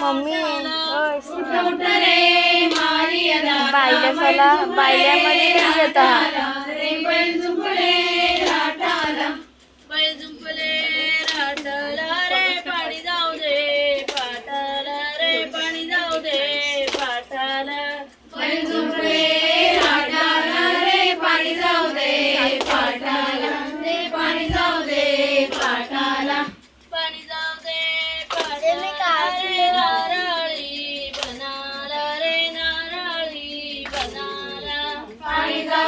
Mummy बायल्या बायल्यामध्ये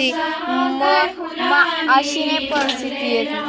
si ma, ma, ashine për si.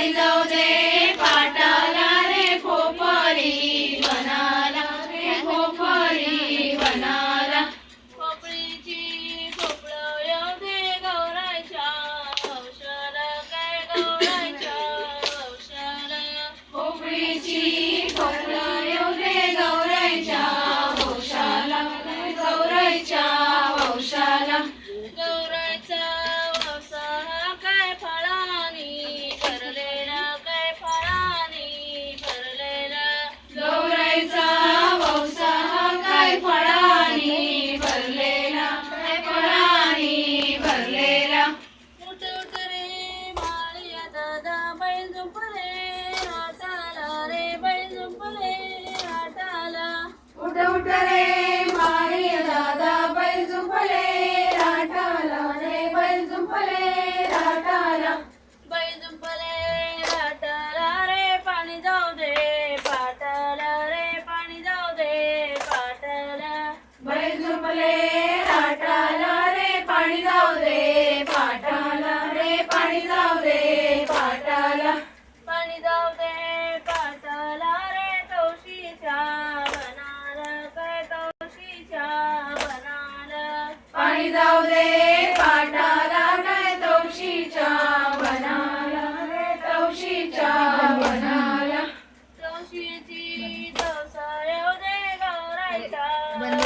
पाणी जाऊ रे खोपरी बनाला रे खोपरी बनाला. दे गौराच्या औषध काय गौरा